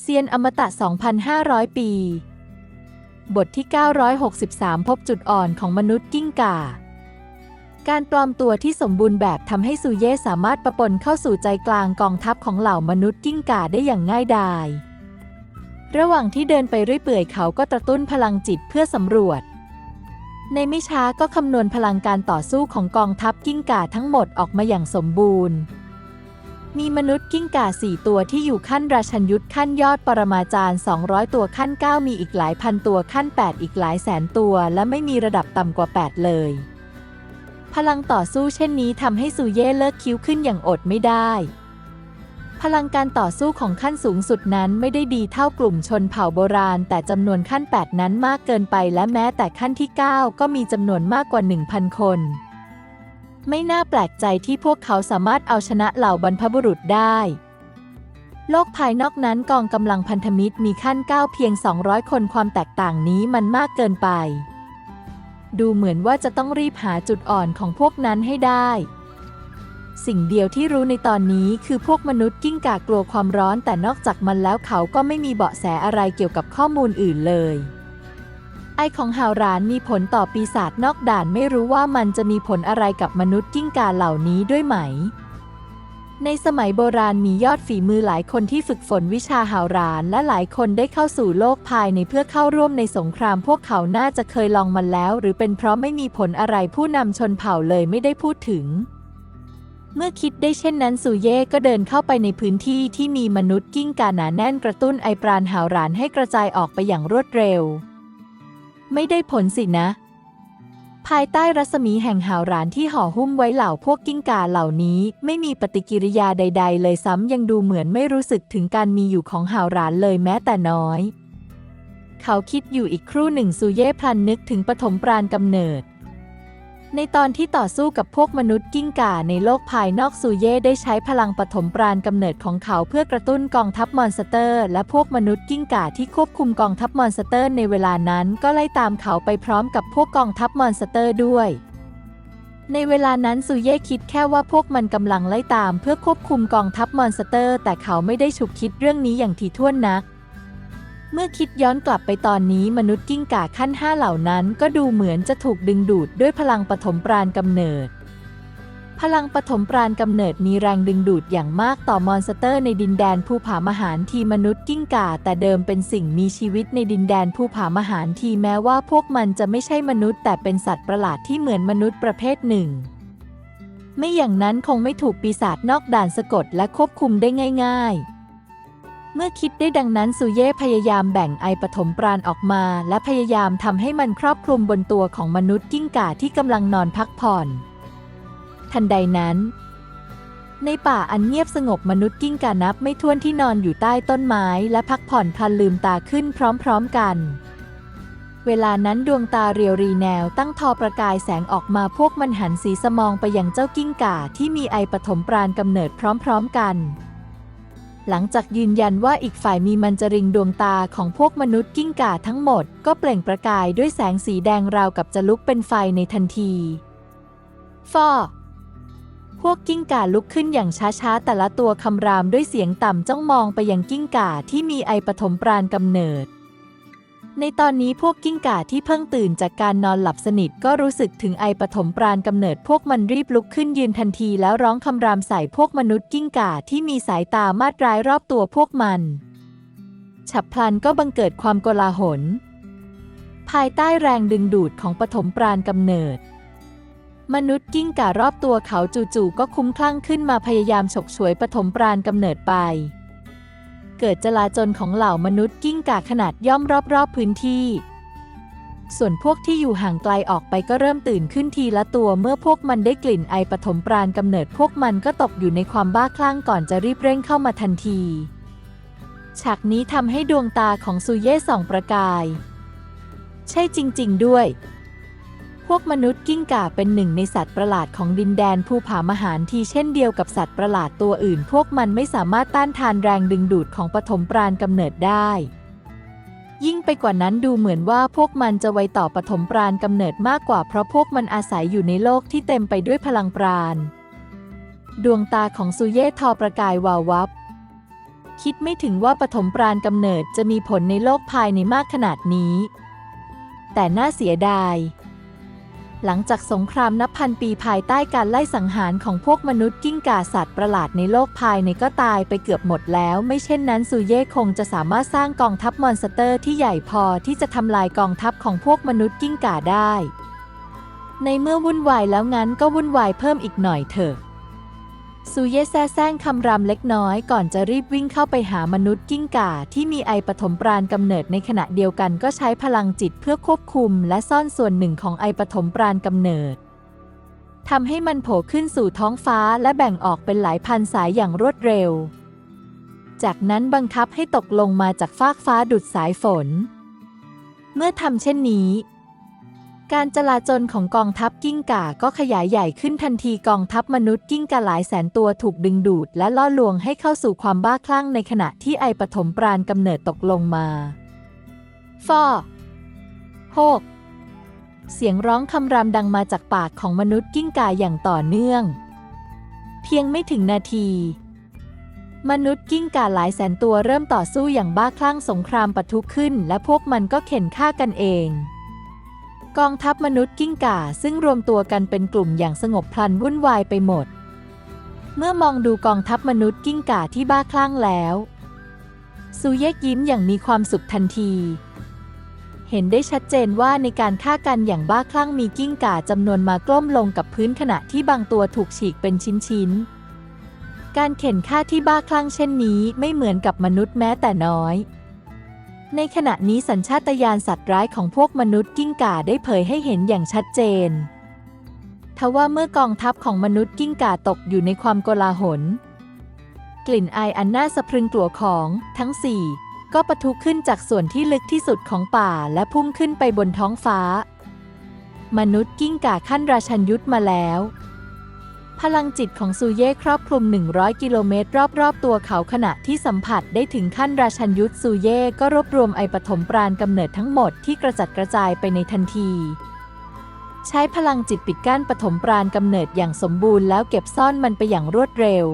เซียนอมตะ 2,500 ปี บทที่ 963 พบจุดอ่อนของมนุษย์กิ้งก่า การปลอมตัวที่สมบูรณ์แบบทำให้ซูเย่สามารถประปนเข้าสู่ใจกลางกองทัพของเหล่ามนุษย์กิ้งก่าได้อย่างง่ายดาย ระหว่างที่เดินไปเรื่อยเปื่อยเขาก็กระตุ้นพลังจิตเพื่อสำรวจ ในไม่ช้าก็คำนวณพลังการต่อสู้ของกองทัพกิ้งก่าทั้งหมดออกมาอย่างสมบูรณ์ มีมนุษย์กิ้งก่าสี่ตัวที่อยู่ขั้นราชันยุทธขั้นยอดปรมาจารย์ 200 ตัวขั้น 9 มีอีกหลายพันตัวขั้น 8 อีกหลายแสนตัว และไม่มีระดับต่ำกว่า 8 เลย พลังต่อสู้เช่นนี้ทำให้ซูเย่เลิกคิ้วขึ้นอย่างอดไม่ได้ พลังการต่อสู้ของขั้นสูงสุดนั้นไม่ได้ดีเท่ากลุ่มชนเผ่าโบราณ แต่จำนวนขั้น 8 นั้นมากเกินไป และแม้แต่ขั้นที่ 9 ก็มีจำนวนมากกว่า 1,000 คน ไม่น่าแปลกใจที่พวกเขาสามารถเอาชนะเหล่าบรรพบุรุษได้ โลกภายนอกนั้นกองกำลังพันธมิตรมีขั้น9เพียง 200 คนความแตกต่างนี้มันมากเกินไป ดูเหมือนว่าจะต้องรีบหาจุดอ่อนของพวกนั้นให้ได้ สิ่งเดียวที่รู้ในตอนนี้คือพวกมนุษย์กิ้งก่ากลัวความร้อนแต่นอกจากมันแล้วเขาก็ไม่มีเบาะแสอะไรเกี่ยวกับข้อมูลอื่นเลย ไอของฮาวรานมีผลต่อปีศาจนอกด่านไม่รู้ว่ามันจะมีผลอะไรกับมนุษย์กิ้งก่าเหล่านี้ด้วยไหม ในสมัยโบราณมียอดฝีมือหลายคนที่ฝึกฝนวิชาฮาวรานและหลายคนได้เข้าสู่โลกภายในเพื่อเข้าร่วมในสงครามพวกเขาน่าจะเคยลองมันแล้ว หรือเป็นเพราะไม่มีผลอะไรผู้นำชนเผ่าเลยไม่ได้พูดถึงเมื่อคิดได้เช่นนั้นซูเย่ก็เดินเข้าไปในพื้นที่ที่มีมนุษย์กิ้งกาหนาแน่นกระตุ้นไอปราณหาวรานให้กระจายออกไปอย่างรวดเร็ว ไม่ได้ผลสินะ ภายใต้รัศมีแห่งหาวรานที่ห่อหุ้มไว้เหล่าพวกกิ้งก่าเหล่านี้ไม่มีปฏิกิริยาใด ๆ เลยซ้ำยังดูเหมือนไม่รู้สึกถึงการมีอยู่ของหาวรานเลยแม้แต่น้อย เขาคิดอยู่อีกครู่หนึ่งซูเย่พลันนึกถึงปฐมปราณกำเนิด ในตอนที่ต่อสู้กับพวกมนุษย์กิ้งก่าในโลกภายนอกซูเย่ได้ใช้พลังปฐมปราณกำเนิดของเขาเพื่อกระตุ้นกองทัพมอนสเตอร์ และพวกมนุษย์กิ้งก่าที่ควบคุมกองทัพมอนสเตอร์ ในเวลานั้นก็ไล่ตามเขาไปพร้อมกับพวกกองทัพมอนสเตอร์ด้วย ในเวลานั้นซูเย่คิดแค่ว่าพวกมันกำลังไล่ตามเพื่อควบคุมกองทัพมอนสเตอร์ แต่เขาไม่ได้ฉุกคิดเรื่องนี้อย่างถี่ถ้วนนัก เมื่อคิดย้อนกลับไปตอนนี้มนุษย์กิ้งก่าขั้นห้าเหล่านั้น ก็ดูเหมือนจะถูกดึงดูดด้วยพลังปฐมปราณกำเนิด พลังปฐมปราณกำเนิดมีแรงดึงดูดอย่างมากต่อมอนสเตอร์ในดินแดนภูผามหารทีมนุษย์กิ้งก่าแต่เดิมเป็นสิ่งมีชีวิตในดินแดนภูผามหารทีแม้ว่าพวกมันจะไม่ใช่มนุษย์ แต่เป็นสัตว์ประหลาดที่เหมือนมนุษย์ประเภทหนึ่ง ไม่อย่างนั้นคงไม่ถูกปีศาจนอกด่านสะกดและควบคุมได้ง่าย ๆ เมื่อคิดได้ดังนั้นซูเย่พยายามแบ่งไอปฐมปราณออกมา และพยายามทำให้มันครอบคลุมบนตัวของมนุษย์กิ้งก่าที่กำลังนอนพักผ่อน ทันใดนั้น ในป่าอันเงียบสงบมนุษย์กิ้งก่านับไม่ถ้วนที่นอนอยู่ใต้ต้นไม้และพักผ่อนพลันลืมตาขึ้นพร้อมๆกัน เวลานั้นดวงตาเรียวรีแนวตั้งทอประกายแสงออกมาพวกมันหันสีสมองไปยังเจ้ากิ้งก่าที่มีไอปฐมปราณกำเนิดพร้อม ๆ กัน หลังจากยืนยันว่าอีกฝ่ายมีมันจริงดวงตาของพวกมนุษย์กิ้งก่าทั้งหมด ก็เปล่งประกายด้วยแสงสีแดงราวกับจะลุกเป็นไฟในทันทีฟอพวกกิ้งก่าลุกขึ้นอย่างช้าๆ แต่ละตัวคำรามด้วยเสียงต่ำจ้องมองไปยังกิ้งก่าที่มีไอปฐมปราณกำเนิด ในตอนนี้พวกกิ้งก่าที่เพิ่งตื่นจากการนอนหลับสนิทก็รู้สึกถึงไอปฐมปราณกำเนิดพวกมันรีบลุกขึ้นยืนทันทีแล้วร้องคำรามใส่พวกมนุษย์กิ้งก่าที่มีสายตามาดร้ายรอบตัวพวกมัน ฉับพลันก็บังเกิดความโกลาหล ภายใต้แรงดึงดูดของปฐมปราณกำเนิด มนุษย์กิ้งก่ารอบตัวเขาจู่ๆก็คุ้มคลั่งขึ้นมาพยายามฉกฉวยปฐมปราณกำเนิดไป เกิดจลาจลของเหล่ามนุษย์กิ้งก่าขนาดย่อมรอบๆพื้นที่ ส่วนพวกที่อยู่ห่างไกลออกไปก็เริ่มตื่นขึ้นทีละตัวเมื่อพวกมันได้กลิ่นไอปฐมปราณกำเนิดพวกมันก็ตกอยู่ในความบ้าคลั่งก่อนจะรีบเร่งเข้ามาทันที ฉากนี้ทำให้ดวงตาของซูเย่ส่องประกาย ใช่จริง ๆ ด้วย พวกมนุษย์กิ้งก่าเป็นหนึ่งในสัตว์ประหลาดของดินแดนภูผามหารทีเช่นเดียวกับสัตว์ประหลาดตัวอื่น พวกมันไม่สามารถต้านทานแรงดึงดูดของปฐมปราณกำเนิดได้ ยิ่งไปกว่านั้นดูเหมือนว่าพวกมันจะไวต่อปฐมปราณกำเนิดมากกว่าเพราะพวกมันอาศัยอยู่ในโลกที่เต็มไปด้วยพลังปราณ ดวงตาของซูเย่ทอประกายวาววับ คิดไม่ถึงว่าปฐมปราณกำเนิดจะมีผลในโลกภายในมากขนาดนี้ แต่น่าเสียดาย หลังจากสงครามนับพันปีภายใต้การไล่สังหารของพวกมนุษย์กิ้งก่าสัตว์ประหลาดในโลกภายในก็ตายไปเกือบหมดแล้ว ไม่เช่นนั้นซูเย่คงจะสามารถสร้างกองทัพมอนสเตอร์ที่ใหญ่พอที่จะทำลายกองทัพของพวกมนุษย์กิ้งก่าได้ ในเมื่อวุ่นวายแล้วงั้นก็วุ่นวายเพิ่มอีกหน่อยเถอะ ซูเย่แซ่แซงคำรำเล็กน้อยก่อนจะรีบวิ่งเข้าไปหามนุษย์กิ้งก่าที่มีไอปฐมปราณกำเนิดในขณะเดียวกันก็ใช้พลังจิตเพื่อควบคุมและซ่อนส่วนหนึ่งของไอปฐมปราณกำเนิดทำให้มันโผล่ขึ้นสู่ท้องฟ้าและแบ่งออกเป็นหลายพันสายอย่างรวดเร็ว จากนั้นบังคับให้ตกลงมาจากฟากฟ้าดุดสายฝน เมื่อทำเช่นนี้ การจลาจลของกองทัพกิ้งก่าก็ขยายใหญ่ขึ้นทันทีกองทัพมนุษย์กิ้งก่าหลายแสนตัวถูกดึงดูด และล่อลวงให้เข้าสู่ความบ้าคลั่งในขณะที่ไอปฐมปราณกำเนิดตกลงมาฟอโฮกเสียงร้องคำรามดังมาจากปากของมนุษย์กิ้งก่าอย่างต่อเนื่อง เพียงไม่ถึงนาที มนุษย์กิ้งก่าหลายแสนตัวเริ่มต่อสู้อย่างบ้าคลั่งสงครามปะทุขึ้น และพวกมันก็เข็นฆ่ากันเอง กองทัพมนุษย์กิ้งก่าซึ่งรวมตัวกันเป็นกลุ่มอย่างสงบพลันวุ่นวายไปหมด เมื่อมองดูกองทัพมนุษย์กิ้งก่าที่บ้าคลั่งแล้วซูเยกยิ้มอย่างมีความสุขทันที เห็นได้ชัดเจนว่าในการฆ่ากันอย่างบ้าคลั่งมีกิ้งก่าจำนวนมากล้มลงกับพื้นขณะที่บางตัวถูกฉีกเป็นชิ้นๆการเข็นฆ่าที่บ้าคลั่งเช่นนี้ไม่เหมือนกับมนุษย์แม้แต่น้อย ในขณะนี้สัญชาตญาณสัตว์ร้ายของพวกมนุษย์กิ้งก่าได้เผยให้เห็นอย่างชัดเจน ทว่าเมื่อกองทัพของมนุษย์กิ้งก่าตกอยู่ในความโกลาหล กลิ่นอายอันน่าสะพรึงกลัวของทั้งสี่ก็ปะทุขึ้นจากส่วนที่ลึกที่สุดของป่าและพุ่งขึ้นไปบนท้องฟ้า มนุษย์กิ้งก่าขั้นราชันยุทธมาแล้ว พลังจิตของซูเย่ครอบคลุม 100 กิโลเมตร รอบ ๆ ตัวเขาขณะที่สัมผัสได้ถึงขั้นราชันยุทธซูเย่ก็รวบรวมไอปฐมปราณกำเนิดทั้งหมดที่กระจัดกระจายไปในทันที ใช้พลังจิตปิดกั้นปฐมปราณกำเนิดอย่างสมบูรณ์แล้วเก็บซ่อนมันไปอย่างรวดเร็ว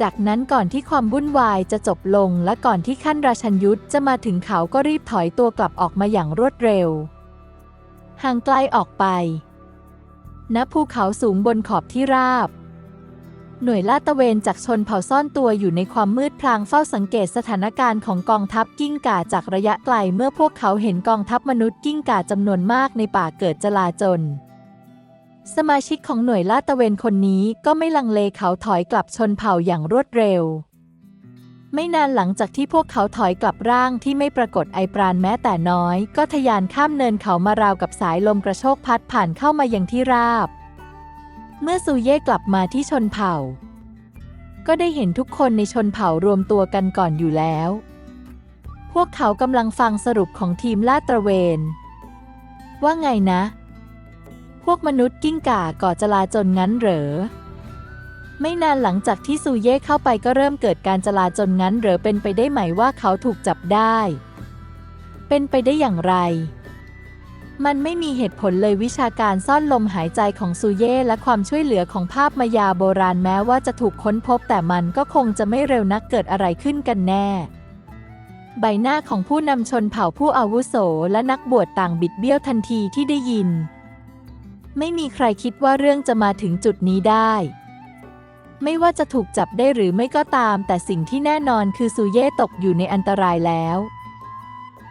จากนั้นก่อนที่ความวุ่นวายจะจบลงและก่อนที่ขั้นราชันยุทธจะมาถึงเขาก็รีบถอยตัวกลับออกมาอย่างรวดเร็ว ห่างไกลออกไป ณภูเขาสูงบนขอบที่ราบ หน่วยลาดตระเวนจากชนเผ่าซ่อนตัวอยู่ในความมืดพลางเฝ้าสังเกตสถานการณ์ของกองทัพกิ้งก่าจากระยะไกลเมื่อพวกเขาเห็นกองทัพมนุษย์กิ้งก่าจำนวนมากในป่าเกิดจลาจลสมาชิกของหน่วยลาดตระเวนคนนี้ก็ไม่ลังเลเขาถอยกลับชนเผ่าอย่างรวดเร็ว ไม่นานหลังจากที่พวกเขาถอยกลับร่างที่ไม่ปรากฏไอปราณแม้แต่น้อย ก็ทะยานข้ามเนินเขามาราวกับสายลมกระโชกพัดผ่านเข้ามายังที่ราบ เมื่อซูเย่กลับมาที่ชนเผ่า ก็ได้เห็นทุกคนในชนเผ่ารวมตัวกันก่อนอยู่แล้ว พวกเขากำลังฟังสรุปของทีมลาดตระเวน ว่าไงนะ พวกมนุษย์กิ้งก่าก่อจลาจลงั้นเหรอ ไม่นานหลังจากที่ซูเย่เข้าไปก็เริ่มเกิดการจลาจลงั้นหรือเป็นไปได้ไหมว่าเขาถูกจับได้ เป็นไปได้อย่างไร มันไม่มีเหตุผลเลยวิชาการซ่อนลมหายใจของซูเย่และความช่วยเหลือของภาพมายาโบราณแม้ว่าจะถูกค้นพบแต่มันก็คงจะไม่เร็วนักเกิดอะไรขึ้นกันแน่ ใบหน้าของผู้นำชนเผ่าผู้อาวุโสและนักบวชต่างบิดเบี้ยวทันทีที่ได้ยิน ไม่มีใครคิดว่าเรื่องจะมาถึงจุดนี้ได้ ไม่ว่าจะถูกจับได้หรือไม่ก็ตาม แต่สิ่งที่แน่นอนคือซูเย่ตกอยู่ในอันตรายแล้ว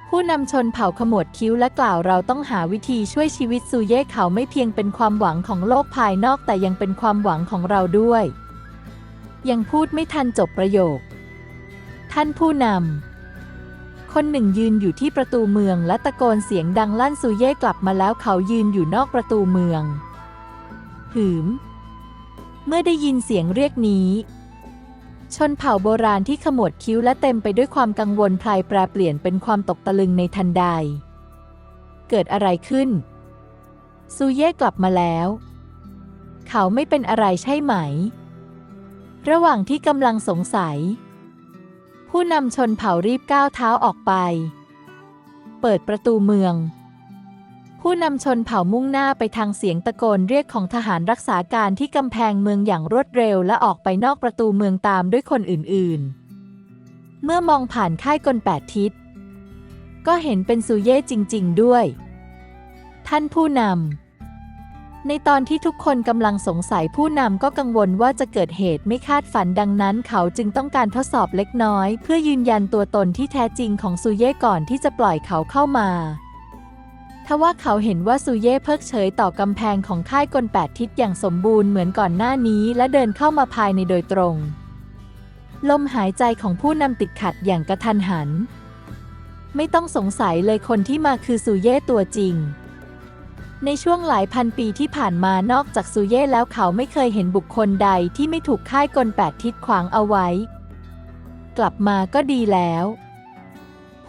ผู้นำชนเผ่าขมวดคิ้วและกล่าวเราต้องหาวิธีช่วยชีวิตซูเย่เขาไม่เพียงเป็นความหวังของโลกภายนอกแต่ยังเป็นความหวังของเราด้วย ยังพูดไม่ทันจบประโยค ท่านผู้นำคนหนึ่งยืนอยู่ที่ประตูเมืองและตะโกนเสียงดังลั่นซูเย่กลับมาแล้วเขายืนอยู่นอกประตูเมืองหืม เมื่อได้ยินเสียงเรียกนี้ ชนเผ่าโบราณที่ขมวดคิ้วและเต็มไปด้วยความกังวลพลายแปรเปลี่ยนเป็นความตกตะลึงในทันใด เกิดอะไรขึ้น ซูเย่กลับมาแล้ว เขาไม่เป็นอะไรใช่ไหม ระหว่างที่กำลังสงสัย ผู้นำชนเผ่ารีบก้าวเท้าออกไป เปิดประตูเมือง ผู้นำชนเผ่ามุ่งหน้าไปทางเสียงตะโกนเรียกของทหารรักษาการที่กำแพงเมืองอย่างรวดเร็วและออกไปนอกประตูเมืองตามด้วยคนอื่นๆ เมื่อมองผ่านค่ายกลแปดทิศ ก็เห็นเป็นซูเย่จริง ๆ ด้วย ท่านผู้นำในตอนที่ทุกคนกำลังสงสัยผู้นำก็กังวลว่าจะเกิดเหตุไม่คาดฝันดังนั้นเขาจึงต้องการทดสอบเล็กน้อย เพื่อยืนยันตัวตนที่แท้จริงของซูเย่ก่อนที่จะปล่อยเขาเข้ามา ทว่าเขาเห็นว่าซูเย่เพิกเฉยต่อกำแพงของค่ายกลแปดทิศอย่างสมบูรณ์เหมือนก่อนหน้านี้และเดินเข้ามาภายในโดยตรง ลมหายใจของผู้นำติดขัดอย่างกระทันหัน ไม่ต้องสงสัยเลยคนที่มาคือซูเย่ตัวจริง ในช่วงหลายพันปีที่ผ่านมานอกจากซูเย่แล้วเขาไม่เคยเห็นบุคคลใดที่ไม่ถูกค่ายกลแปดทิศขวางเอาไว้ กลับมาก็ดีแล้ว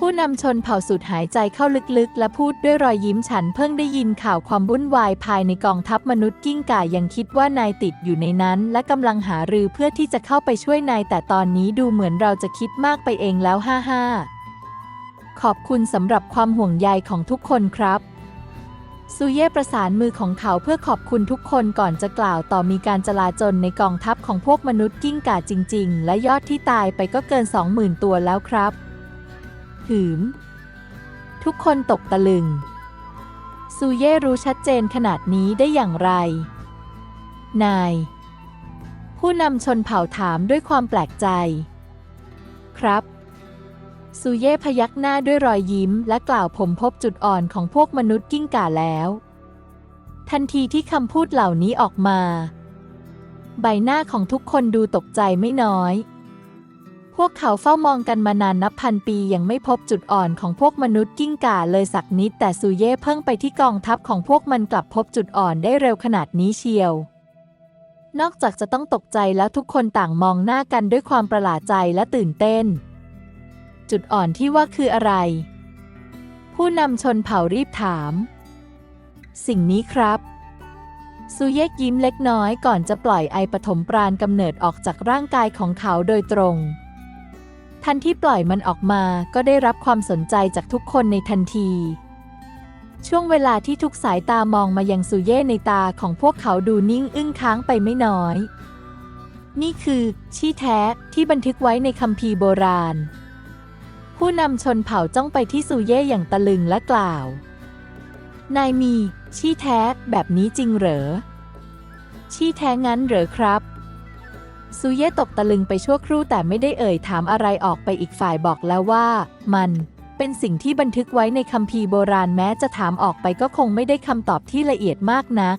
ผู้นำชนเผ่าสุดหายใจเข้าลึกๆ และพูดด้วยรอยยิ้มฉันเพิ่งได้ยินข่าวความวุ่นวายภายในกองทัพมนุษย์กิ้งก่ายังคิดว่านายติดอยู่ในนั้น และกำลังหารือเพื่อที่จะเข้าไปช่วยนายแต่ตอนนี้ดูเหมือนเราจะคิดมากไปเองแล้วฮ่าฮ่าขอบคุณสำหรับความห่วงใยของทุกคนครับซูเย่ประสานมือของเขาเพื่อขอบคุณทุกคนก่อนจะกล่าวต่อมีการจลาจลในกองทัพของพวกมนุษย์กิ้งก่าจริง ๆ และยอดที่ตายไปก็เกินสองหมื่นตัวแล้วครับ หืม ทุกคนตกตะลึง ซูเย่รู้ชัดเจนขนาดนี้ได้อย่างไร นาย ผู้นำชนเผ่าถามด้วยความแปลกใจ ครับ ซูเย่พยักหน้าด้วยรอยยิ้มและกล่าวผมพบจุดอ่อนของพวกมนุษย์กิ้งก่าแล้ว ทันทีที่คำพูดเหล่านี้ออกมา ใบหน้าของทุกคนดูตกใจไม่น้อย พวกเขาเฝ้ามองกันมานานนับพันปียังไม่พบจุดอ่อนของพวกมนุษย์กิ้งก่าเลยสักนิด แต่ซูเย่เพิ่งไปที่กองทัพของพวกมันกลับพบจุดอ่อนได้เร็วขนาดนี้เชียว นอกจากจะต้องตกใจแล้วทุกคนต่างมองหน้ากันด้วยความประหลาดใจและตื่นเต้น จุดอ่อนที่ว่าคืออะไร ผู้นำชนเผ่ารีบถาม สิ่งนี้ครับซูเยกยิ้มเล็กน้อยก่อนจะปล่อยไอปฐมปราณกำเนิดออกจากร่างกายของเขาโดยตรง ทันที่ปล่อยมันออกมาก็ได้รับความสนใจจากทุกคนในทันที ช่วงเวลาที่ทุกสายตามองมายังซูเย่ในตาของพวกเขาดูนิ่งอึ้งค้างไปไม่น้อย นี่คือชี่แท้ที่บันทึกไว้ในคัมภีร์โบราณ ผู้นำชนเผ่าจ้องไปที่ซูเย่อย่างตะลึงและกล่าว นายมีชี่แท้แบบนี้จริงเหรอ ชี่แท้งั้นเหรอครับ ซูเย่ตกตะลึงไปชั่วครู่แต่ไม่ได้เอ่ยถามอะไรออกไปอีกฝ่ายบอกแล้วว่า มันเป็นสิ่งที่บันทึกไว้ในคัมภีร์โบราณแม้จะถามออกไปก็คงไม่ได้คำตอบที่ละเอียดมากนัก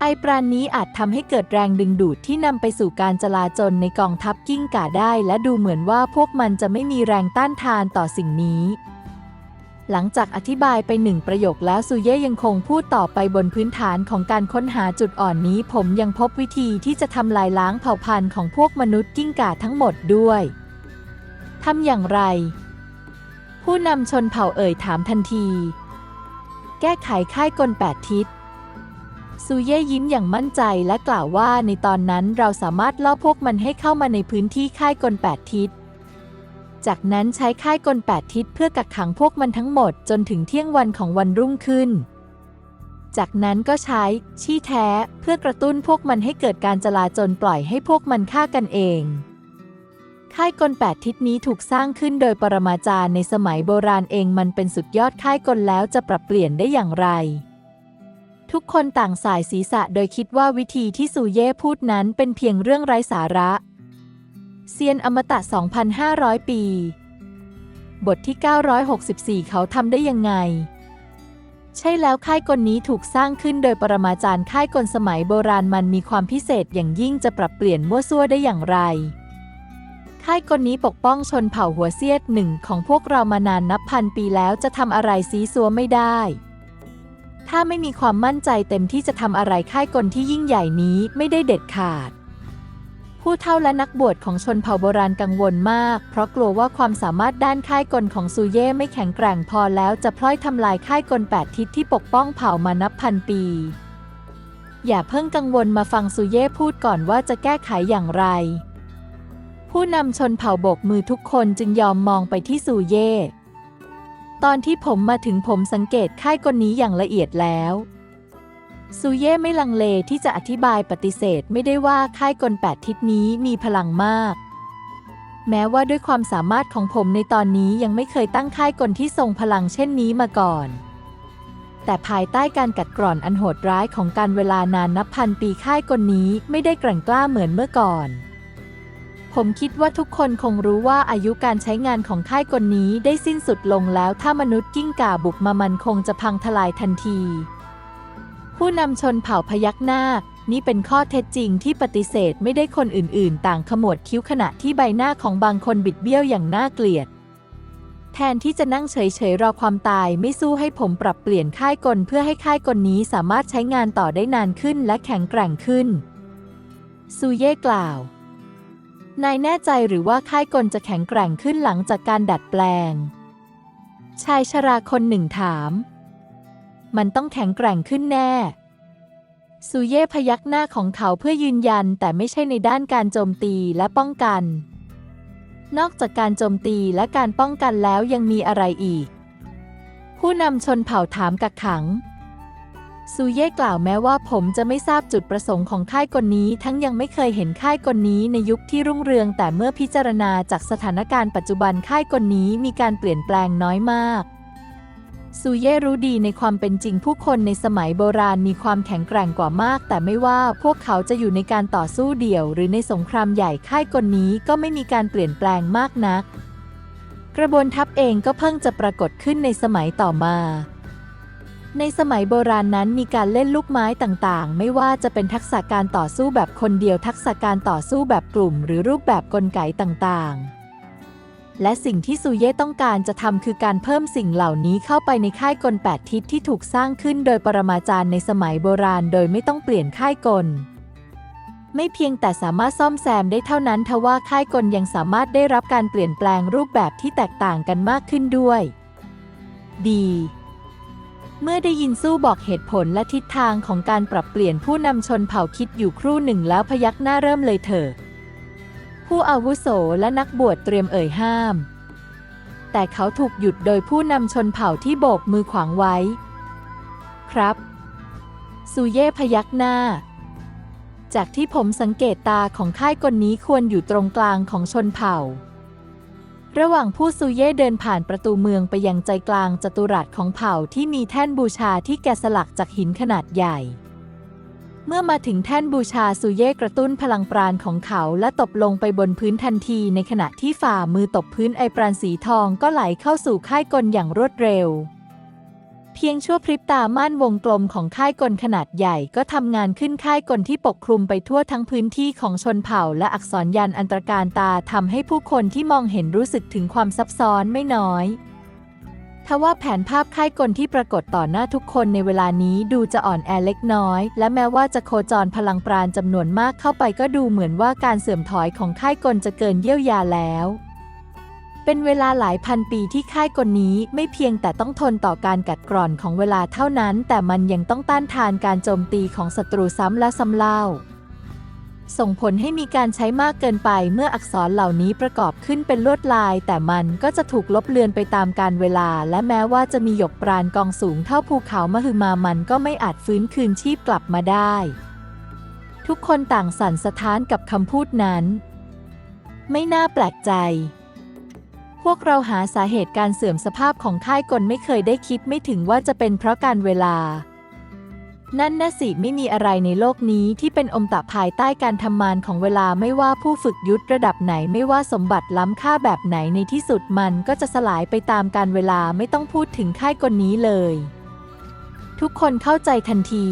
ไอปราณนี้อาจทำให้เกิดแรงดึงดูดที่นำไปสู่การจลาจลในกองทัพกิ้งก่าได้ และดูเหมือนว่าพวกมันจะไม่มีแรงต้านทานต่อสิ่งนี้ หลังจากอธิบายไปหนึ่งประโยคแล้วซูเย่ยังคงพูดต่อไปบนพื้นฐานของการค้นหาจุดอ่อนนี้ ผมยังพบวิธีที่จะทำลายล้างเผ่าพันธุ์ของพวกมนุษย์กิ้งก่าทั้งหมดด้วยทำอย่างไร ผู้นำชนเผ่าเอ่ยถามทันที แก้ไขค่ายกลแปดทิศซูเย่ยิ้มอย่างมั่นใจและกล่าวว่าในตอนนั้นเราสามารถล่อพวกมันให้เข้ามาในพื้นที่ค่ายกลแปดทิศ จากนั้นใช้ค่ายกลแปดทิศเพื่อกักขังพวกมันทั้งหมดจนถึงเที่ยงวันของวันรุ่งขึ้น จากนั้นก็ใช้ชี่แท้เพื่อกระตุ้นพวกมันให้เกิดการจลาจลปล่อยให้พวกมันฆ่ากันเอง ค่ายกลแปดทิศนี้ถูกสร้างขึ้นโดยปรมาจารย์ในสมัยโบราณเองมันเป็นสุดยอดค่ายกลแล้วจะปรับเปลี่ยนได้อย่างไรทุกคนต่างสายศีรษะโดยคิดว่าวิธีที่ซูเย่พูดนั้นเป็นเพียงเรื่องไร้สาระ เซียนอมตะ 2,500 ปี บทที่ 964 เขาทำได้ยังไง ใช่แล้วค่ายกลนี้ถูกสร้างขึ้นโดยปรมาจารย์ค่ายกลสมัยโบราณมันมีความพิเศษอย่างยิ่งจะปรับเปลี่ยนมั่วซั่วได้อย่างไร ค่ายกลนี้ปกป้องชนเผ่าหัวเสียดหนึ่งของพวกเรามานานนับพันปีแล้วจะทำอะไรซีซัวไม่ได้ถ้าไม่มีความมั่นใจเต็มที่จะทำอะไรค่ายกลที่ยิ่งใหญ่นี้ไม่ได้เด็ดขาด ผู้เฒ่าและนักบวชของชนเผ่าโบราณกังวลมาก เพราะกลัวว่าความสามารถด้านค่ายกลของซูเย่ไม่แข็งแกร่งพอแล้วจะพล่อยทำลายค่ายกลแปดทิศที่ปกป้องเผ่ามานับพันปี อย่าเพิ่งกังวลมาฟังซูเย่พูดก่อนว่าจะแก้ไขอย่างไร ผู้นำชนเผ่าโบกมือทุกคนจึงยอมมองไปที่ซูเย่ตอนที่ผมมาถึงผมสังเกตค่ายกลนี้อย่างละเอียดแล้ว ซูเย่ไม่ลังเลที่จะอธิบายปฏิเสธไม่ได้ว่าค่ายกลแปดทิศนี้มีพลังมาก แม้ว่าด้วยความสามารถของผมในตอนนี้ยังไม่เคยตั้งค่ายกลที่ทรงพลังเช่นนี้มาก่อน แต่ภายใต้การกัดกร่อนอันโหดร้ายของการเวลานานนับพันปีค่ายกลนี้ไม่ได้แกร่งกล้าเหมือนเมื่อก่อน ผมคิดว่าทุกคนคงรู้ว่าอายุการใช้งานของค่ายกลนี้ได้สิ้นสุดลงแล้วถ้ามนุษย์กิ้งก่าบุกมามันคงจะพังทลายทันที ผู้นำชนเผ่าพยักหน้า นี่เป็นข้อเท็จจริงที่ปฏิเสธไม่ได้คนอื่นๆ ต่างขมวดคิ้วขณะที่ใบหน้าของบางคนบิดเบี้ยวอย่างน่าเกลียด แทนที่จะนั่งเฉยๆ รอความตายไม่สู้ให้ผมปรับเปลี่ยนค่ายกลเพื่อให้ค่ายกลนี้สามารถใช้งานต่อได้นานขึ้นและแข็งแกร่งขึ้น ซูเย่กล่าว นายแน่ใจหรือว่าค่ายกลจะแข็งแกร่งขึ้นหลังจากการดัดแปลง ชายชราคนหนึ่งถาม มันต้องแข็งแกร่งขึ้นแน่ ซูเย่พยักหน้าของเขาเพื่อยืนยันแต่ไม่ใช่ในด้านการโจมตีและป้องกัน นอกจากการโจมตีและการป้องกันแล้วยังมีอะไรอีก ผู้นำชนเผ่าถามกักขัง ซูเย่กล่าวแม้ว่าผมจะไม่ทราบจุดประสงค์ของค่ายกลนี้ทั้งยังไม่เคยเห็นค่ายกลนี้ในยุคที่รุ่งเรืองแต่เมื่อพิจารณาจากสถานการณ์ปัจจุบันค่ายกลนี้มีการเปลี่ยนแปลงน้อยมาก ซูเย่รู้ดีในความเป็นจริงผู้คนในสมัยโบราณมีความแข็งแกร่งกว่ามาก แต่ไม่ว่าพวกเขาจะอยู่ในการต่อสู้เดี่ยว หรือในสงครามใหญ่ค่ายกลนี้ก็ไม่มีการเปลี่ยนแปลงมากนัก กระบวนทัพเองก็เพิ่งจะปรากฏขึ้นในสมัยต่อมาในสมัยโบราณนั้นมีการเล่นลูกไม้ต่างๆ ไม่ว่าจะเป็นทักษะการต่อสู้แบบคนเดียวทักษะการต่อสู้แบบกลุ่ม หรือรูปแบบกลไกต่างๆ และสิ่งที่ซูเย่ต้องการจะทำคือการเพิ่มสิ่งเหล่านี้เข้าไปในค่ายกลแปดทิศที่ถูกสร้างขึ้นโดยปรมาจารย์ในสมัยโบราณ โดยไม่ต้องเปลี่ยนค่ายกล ไม่เพียงแต่สามารถซ่อมแซมได้เท่านั้นทว่าค่ายกลยังสามารถได้รับการเปลี่ยนแปลงรูปแบบที่แตกต่างกันมากขึ้นด้วย ดี เมื่อได้ยินสู้บอกเหตุผลและทิศทางของการปรับเปลี่ยนผู้นำชนเผ่าคิดอยู่ครู่หนึ่งแล้วพยักหน้าเริ่มเลยเถิด ผู้อาวุโสและนักบวชเตรียมเอ่ยห้าม แต่เขาถูกหยุดโดยผู้นำชนเผ่าที่โบกมือขวางไว้ ครับซูเย่พยักหน้า จากที่ผมสังเกตตาของค่ายกลนี้ควรอยู่ตรงกลางของชนเผ่า ระหว่างผู้ซูเย่เดินผ่านประตูเมืองไปยังใจกลางจัตุรัสของเผ่าที่มีแท่นบูชาที่แกะสลักจากหินขนาดใหญ่ เมื่อมาถึงแท่นบูชาซูเย่กระตุ้นพลังปราณของเขาและตบลงไปบนพื้นทันทีในขณะที่ฝ่ามือตบพื้นไอปราณสีทองก็ไหลเข้าสู่ค่ายกลอย่างรวดเร็ว เพียงชั่วพริบตาม่านวงกลมของค่ายกลขนาดใหญ่ก็ทำงานขึ้นค่ายกลที่ปกคลุมไปทั่วทั้งพื้นที่ของชนเผ่าและอักษรยันอันตรการตาทำให้ผู้คนที่มองเห็นรู้สึกถึงความซับซ้อนไม่น้อย ทว่าแผนภาพค่ายกลที่ปรากฏต่อหน้าทุกคนในเวลานี้ดูจะอ่อนแอเล็กน้อย และแม้ว่าจะโคจรพลังปราณจำนวนมากเข้าไปก็ดูเหมือนว่าการเสื่อมถอยของค่ายกลจะเกินเยี่ยวยาแล้วเป็นเวลาหลายพันปีที่ค่ายกลนี้ไม่เพียงแต่ต้องทนต่อการกัดกร่อนของเวลาเท่านั้น แต่มันยังต้องต้านทานการโจมตีของศัตรูซ้ำและซ้ำเล่า ส่งผลให้มีการใช้มากเกินไปเมื่ออักษรเหล่านี้ประกอบขึ้นเป็นลวดลาย แต่มันก็จะถูกลบเลือนไปตามการเวลา และแม้ว่าจะมีหยกปราณกองสูงเท่าภูเขามหึมามันก็ไม่อาจฟื้นคืนชีพกลับมาได้ ทุกคนต่างสั่นสะท้านกับคำพูดนั้น ไม่น่าแปลกใจ พวกเราหาสาเหตุการเสื่อมสภาพของค่ายกลไม่เคยได้คิดไม่ถึงว่าจะเป็นเพราะการเวลา นั่นน่ะสิไม่มีอะไรในโลกนี้ที่เป็นอมตะภายใต้การทำมานของเวลาไม่ว่าผู้ฝึกยุทธระดับไหนไม่ว่าสมบัติล้ำค่าแบบไหนในที่สุดมันก็จะสลายไปตามการเวลาไม่ต้องพูดถึงค่ายกลนี้เลย ทุกคนเข้าใจทันที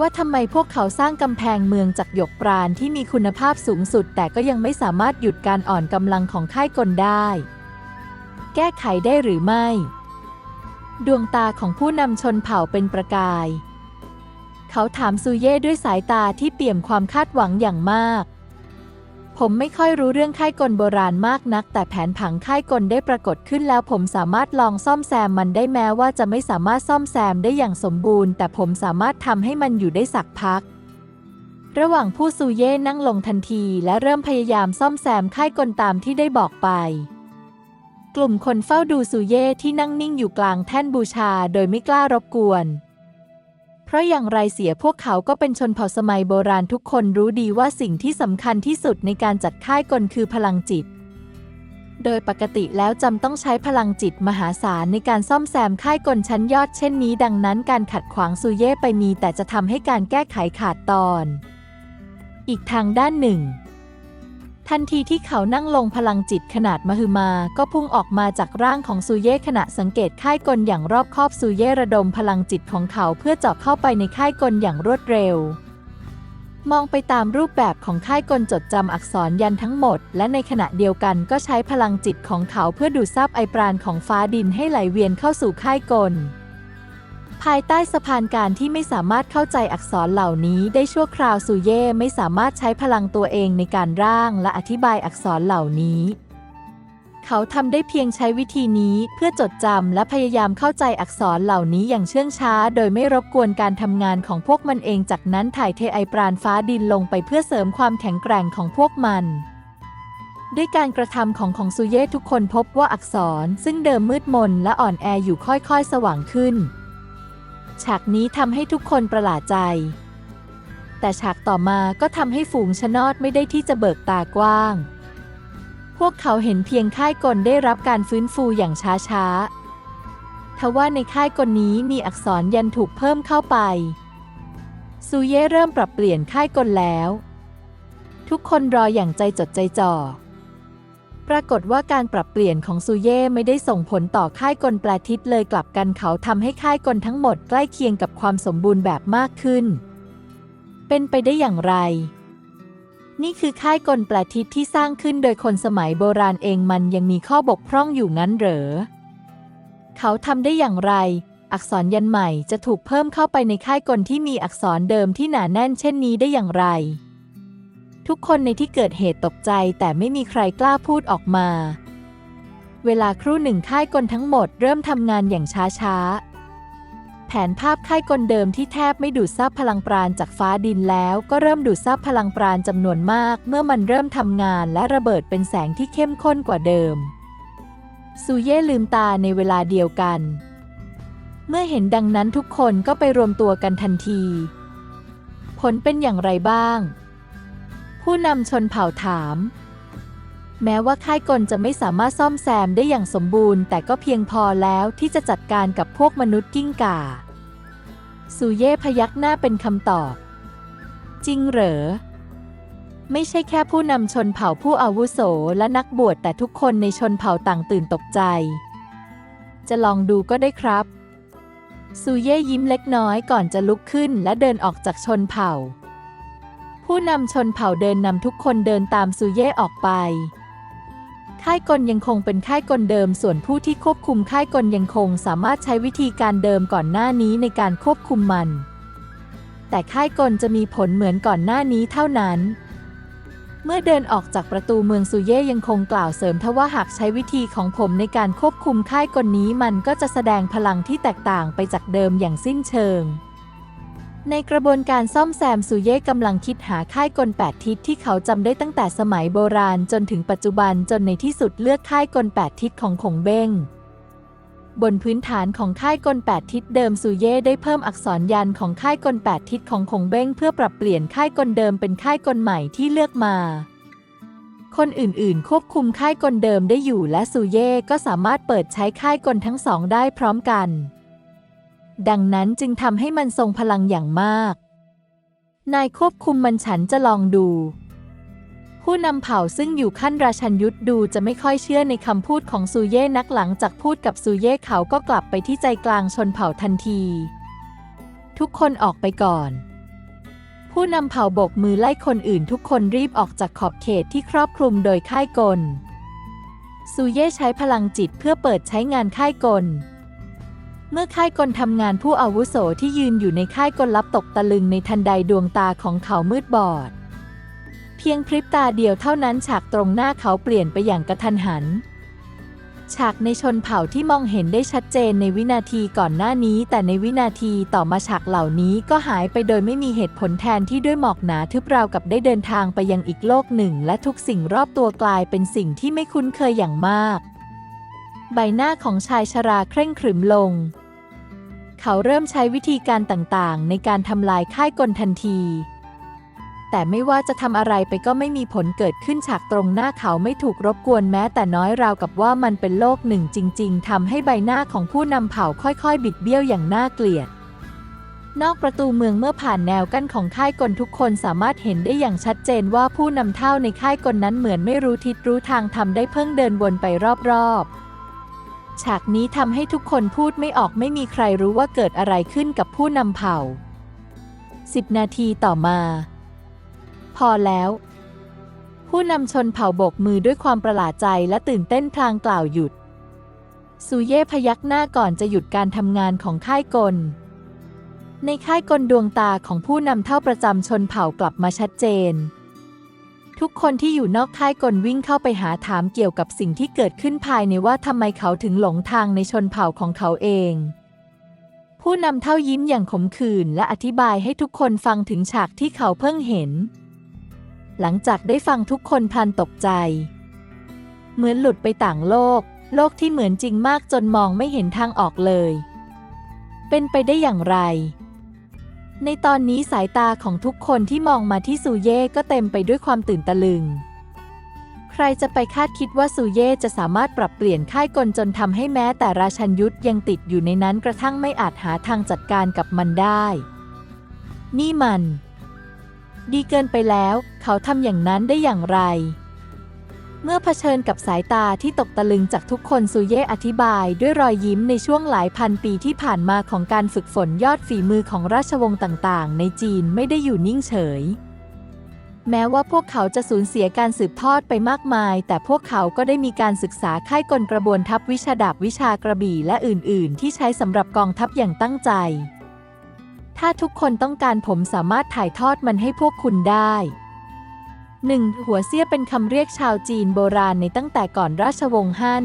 ว่าทำไมพวกเขาสร้างกำแพงเมืองจากหยกปราณที่มีคุณภาพสูงสุด แต่ก็ยังไม่สามารถหยุดการอ่อนกำลังของค่ายกลได้ แก้ไขได้หรือไม่ ดวงตาของผู้นำชนเผ่าเป็นประกาย เขาถามซูเย่ด้วยสายตาที่เปี่ยมความคาดหวังอย่างมาก ผมไม่ค่อยรู้เรื่องค่ายกลโบราณมากนัก แต่แผนผังค่ายกลได้ปรากฏขึ้นแล้ว ผมสามารถลองซ่อมแซมมันได้แม้ว่าจะไม่สามารถซ่อมแซมได้อย่างสมบูรณ์ แต่ผมสามารถทำให้มันอยู่ได้สักพักระหว่างผู้ซูเย่นั่งลงทันทีและเริ่มพยายามซ่อมแซมค่ายกลตามที่ได้บอกไป กลุ่มคนเฝ้าดูซูเย่ที่นั่งนิ่งอยู่กลางแท่นบูชาโดยไม่กล้ารบกวน เพราะอย่างไรเสียพวกเขาก็เป็นชนเผ่าสมัยโบราณทุกคนรู้ดีว่าสิ่งที่สำคัญที่สุดในการจัดค่ายกลคือพลังจิต โดยปกติแล้วจำต้องใช้พลังจิตมหาศาลในการซ่อมแซมค่ายกลชั้นยอดเช่นนี้ ดังนั้นการขัดขวางซูเย่ไปมีแต่จะทำให้การแก้ไขขาดตอน อีกทางด้านหนึ่ง ทันทีที่เขานั่งลงพลังจิตขนาดมหึมา ก็พุ่งออกมาจากร่างของซูเย่ขณะสังเกตค่ายกลอย่างรอบคอบซูเย่ระดมพลังจิตของเขาเพื่อเจาะเข้าไปในค่ายกลอย่างรวดเร็ว มองไปตามรูปแบบของค่ายกลจดจำอักษรยันทั้งหมด และในขณะเดียวกันก็ใช้พลังจิตของเขาเพื่อดูดซับไอปราณของฟ้าดินให้ไหลเวียนเข้าสู่ค่ายกล ภายใต้สะพานการที่ไม่สามารถเข้าใจอักษรเหล่านี้ได้ชั่วคราวซูเย่ไม่สามารถใช้พลังตัวเองในการร่างและอธิบายอักษรเหล่านี้ เขาทำได้เพียงใช้วิธีนี้เพื่อจดจำและพยายามเข้าใจอักษรเหล่านี้อย่างเชื่องช้า โดยไม่รบกวนการทำงานของพวกมันเองจากนั้นถ่ายเทไอปราณฟ้าดินลงไปเพื่อเสริมความแข็งแกร่งของพวกมันด้วยการกระทำของของซูเย่ทุกคนพบว่าอักษร ซึ่งเดิมมืดมนและอ่อนแออยู่ค่อยๆ สว่างขึ้น ฉากนี้ทำให้ทุกคนประหลาดใจ แต่ฉากต่อมาก็ทำให้ฝูงชนอดไม่ได้ที่จะเบิกตากว้าง พวกเขาเห็นเพียงค่ายกลได้รับการฟื้นฟูอย่างช้าๆ ทว่าในค่ายกลนี้มีอักษรยันถูกเพิ่มเข้าไป ซูเย่เริ่มปรับเปลี่ยนค่ายกลแล้ว ทุกคนรออย่างใจจดใจจ่อ ปรากฏว่าการปรับเปลี่ยนของซูเย่ไม่ได้ส่งผลต่อค่ายกลแปลทิศเลยกลับกันเขาทำให้ค่ายกลทั้งหมดใกล้เคียงกับความสมบูรณ์แบบมากขึ้น เป็นไปได้อย่างไร นี่คือค่ายกลแปลทิศที่สร้างขึ้นโดยคนสมัยโบราณเองมันยังมีข้อบกพร่องอยู่งั้นเหรอ เขาทำได้อย่างไร อักษรยันใหม่จะถูกเพิ่มเข้าไปในค่ายกลที่มีอักษรเดิมที่หนาแน่นเช่นนี้ได้อย่างไร ทุกคนในที่เกิดเหตุตกใจแต่ไม่มีใครกล้าพูดออกมา เวลาครู่หนึ่งค่ายกลทั้งหมดเริ่มทำงานอย่างช้าๆ แผนภาพค่ายกลเดิมที่แทบไม่ดูดซับพลังปราณจากฟ้าดินแล้วก็เริ่มดูดซับพลังปราณจำนวนมาก เมื่อมันเริ่มทำงานและระเบิดเป็นแสงที่เข้มข้นกว่าเดิม ซูเย่ลืมตาในเวลาเดียวกัน เมื่อเห็นดังนั้นทุกคนก็ไปรวมตัวกันทันที ผลเป็นอย่างไรบ้าง ผู้นำชนเผ่าถาม แม้ว่าค่ายกลจะไม่สามารถซ่อมแซมได้อย่างสมบูรณ์ แต่ก็เพียงพอแล้วที่จะจัดการกับพวกมนุษย์กิ้งก่าซูเย่พยักหน้าเป็นคำตอบ จริงเหรอ ไม่ใช่แค่ผู้นำชนเผ่าผู้อาวุโสและนักบวชแต่ทุกคนในชนเผ่าต่างตื่นตกใจ จะลองดูก็ได้ครับซูเย่ยิ้มเล็กน้อยก่อนจะลุกขึ้นและเดินออกจากชนเผ่า ผู้นำชนเผ่าเดินนำทุกคนเดินตามซูเย่ออกไป ค่ายกลยังคงเป็นค่ายกลเดิม ส่วนผู้ที่ควบคุมค่ายกลยังคงสามารถใช้วิธีการเดิมก่อนหน้านี้ในการควบคุมมัน แต่ค่ายกลจะมีผลเหมือนก่อนหน้านี้เท่านั้น เมื่อเดินออกจากประตูเมืองซูเย่ยังคงกล่าวเสริมทว่าหากใช้วิธีของผมในการควบคุมค่ายกลนี้มันก็จะแสดงพลังที่แตกต่างไปจากเดิมอย่างสิ้นเชิง ในกระบวนการซ่อมแซมซูเย่กำลังคิดหาค่ายกลแปดทิศที่เขาจำได้ตั้งแต่สมัยโบราณจนถึงปัจจุบันจนในที่สุดเลือกค่ายกลแปดทิศของขงเบ้งบนพื้นฐานของค่ายกลแปดทิศเดิมซูเย่ได้เพิ่มอักษรยันของค่ายกลแปดทิศของขงเบ้งเพื่อปรับเปลี่ยนค่ายกลเดิมเป็นค่ายกลใหม่ที่เลือกมา คนอื่นๆ ควบคุมค่ายกลเดิมได้อยู่และซูเย่ก็สามารถเปิดใช้ค่ายกลทั้งสองได้พร้อมกัน ดังนั้นจึงทำให้มันทรงพลังอย่างมาก นายควบคุมมันฉันจะลองดู ผู้นำเผ่าซึ่งอยู่ขั้นราชันยุทธดูจะไม่ค่อยเชื่อในคำพูดของซูเย่นักหลังจากพูดกับซูเย่เขาก็กลับไปที่ใจกลางชนเผ่าทันที ทุกคนออกไปก่อน ผู้นำเผ่าโบกมือไล่คนอื่นทุกคนรีบออกจากขอบเขตที่ครอบคลุมโดยค่ายกลซูเย่ใช้พลังจิตเพื่อเปิดใช้งานค่ายกล เมื่อค่ายกลทำงานผู้อาวุโสที่ยืนอยู่ในค่ายกลลับตกตะลึงในทันใดดวงตาของเขามืดบอด เพียงพริบตาเดียวเท่านั้นฉากตรงหน้าเขาเปลี่ยนไปอย่างกระทันหัน ฉากในชนเผ่าที่มองเห็นได้ชัดเจนในวินาทีก่อนหน้านี้ แต่ในวินาทีต่อมาฉากเหล่านี้ก็หายไปโดยไม่มีเหตุผลแทนที่ด้วยหมอกหนาทึบราวกับได้เดินทางไปยังอีกโลกหนึ่ง และทุกสิ่งรอบตัวกลายเป็นสิ่งที่ไม่คุ้นเคยอย่างมาก ใบหน้าของชายชราเคร่งขรึมลง เขาเริ่มใช้วิธีการต่างๆ ในการทำลายค่ายกลทันที แต่ไม่ว่าจะทำอะไรไปก็ไม่มีผลเกิดขึ้นฉากตรงหน้าเขาไม่ถูกรบกวนแม้แต่น้อยราวกับว่ามันเป็นโลกหนึ่งจริง ๆทำให้ใบหน้าของผู้นำเผ่าค่อยๆ บิดเบี้ยวอย่างน่าเกลียดนอกประตูเมืองเมื่อผ่านแนวกั้นของค่ายกลทุกคนสามารถเห็นได้อย่างชัดเจนว่าผู้นำเท่าในค่ายกลนั้นเหมือนไม่รู้ทิศรู้ทางทำได้เพิ่งเดินวนไปรอบๆ ฉากนี้ทำให้ทุกคนพูดไม่ออกไม่มีใครรู้ว่าเกิดอะไรขึ้นกับผู้นำเผ่า 10 นาทีต่อมา พอแล้ว ผู้นำชนเผ่าโบกมือด้วยความประหลาดใจและตื่นเต้นพลางกล่าวหยุดซูเย่พยักหน้าก่อนจะหยุดการทำงานของค่ายกล ในค่ายกลดวงตาของผู้นำเท่าประจำชนเผ่ากลับมาชัดเจน ทุกคนที่อยู่นอกค่ายกลวิ่งเข้าไปหาถามเกี่ยวกับสิ่งที่เกิดขึ้นภายในว่าทำไมเขาถึงหลงทางในชนเผ่าของเขาเอง ผู้นำเท่ายิ้มอย่างขมขื่นและอธิบายให้ทุกคนฟังถึงฉากที่เขาเพิ่งเห็น หลังจากได้ฟังทุกคนพลันตกใจ เหมือนหลุดไปต่างโลก โลกที่เหมือนจริงมากจนมองไม่เห็นทางออกเลย เป็นไปได้อย่างไร ในตอนนี้สายตาของทุกคนที่มองมาที่ซูเย่ก็เต็มไปด้วยความตื่นตะลึง ใครจะไปคาดคิดว่าซูเย่จะสามารถปรับเปลี่ยนค่ายกลจนทำให้แม้แต่ราชันยุทธยังติดอยู่ในนั้นกระทั่งไม่อาจหาทางจัดการกับมันได้ นี่มัน ดีเกินไปแล้ว เขาทำอย่างนั้นได้อย่างไร เมื่อเผชิญกับสายตาที่ตกตะลึงจากทุกคนซูเย่อธิบายด้วยรอยยิ้มในช่วงหลายพันปีที่ผ่านมาของการฝึกฝนยอดฝีมือของราชวงศ์ต่างๆ ในจีนไม่ได้อยู่นิ่งเฉย แม้ว่าพวกเขาจะสูญเสียการสืบทอดไปมากมาย แต่พวกเขาก็ได้มีการศึกษาค่ายกลกระบวนทัพวิชาดาบวิชากระบี่และอื่น ๆ ที่ใช้สำหรับกองทัพอย่างตั้งใจ ถ้าทุกคนต้องการผมสามารถถ่ายทอดมันให้พวกคุณได้ 1. หัวเสี้ยเป็นคำเรียกชาวจีนโบราณในตั้งแต่ก่อนราชวงศ์ฮั่น